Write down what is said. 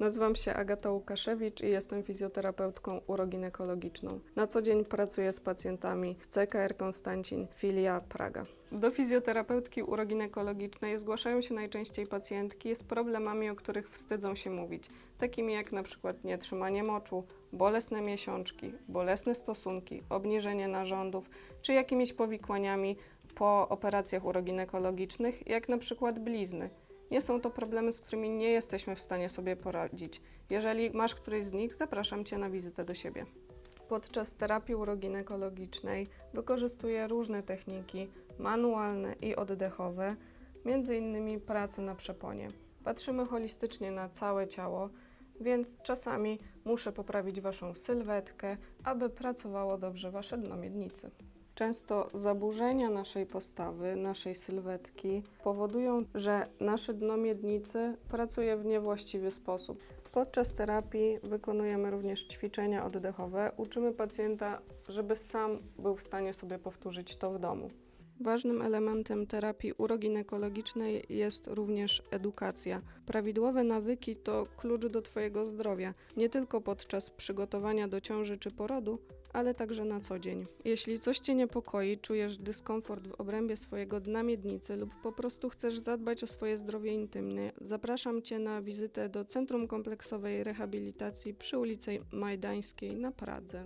Nazywam się Agata Łukaszewicz i jestem fizjoterapeutką uroginekologiczną. Na co dzień pracuję z pacjentami w CKR Konstancin, filia Praga. Do fizjoterapeutki uroginekologicznej zgłaszają się najczęściej pacjentki z problemami, o których wstydzą się mówić, takimi jak przykład nietrzymanie moczu, bolesne miesiączki, bolesne stosunki, obniżenie narządów, czy jakimiś powikłaniami po operacjach uroginekologicznych, jak przykład blizny. Nie są to problemy, z którymi nie jesteśmy w stanie sobie poradzić. Jeżeli masz któryś z nich, zapraszam Cię na wizytę do siebie. Podczas terapii uroginekologicznej wykorzystuję różne techniki manualne i oddechowe, innymi pracę na przeponie. Patrzymy holistycznie na całe ciało, więc czasami muszę poprawić Waszą sylwetkę, aby pracowało dobrze Wasze dno miednicy. Często zaburzenia naszej postawy, naszej sylwetki powodują, że nasze dno miednicy pracuje w niewłaściwy sposób. Podczas terapii wykonujemy również ćwiczenia oddechowe. Uczymy pacjenta, żeby sam był w stanie sobie powtórzyć to w domu. Ważnym elementem terapii uroginekologicznej jest również edukacja. Prawidłowe nawyki to klucz do Twojego zdrowia, nie tylko podczas przygotowania do ciąży czy porodu, ale także na co dzień. Jeśli coś Cię niepokoi, czujesz dyskomfort w obrębie swojego dna miednicy lub po prostu chcesz zadbać o swoje zdrowie intymne, zapraszam Cię na wizytę do Centrum Kompleksowej Rehabilitacji przy ulicy Majdańskiej na Pradze.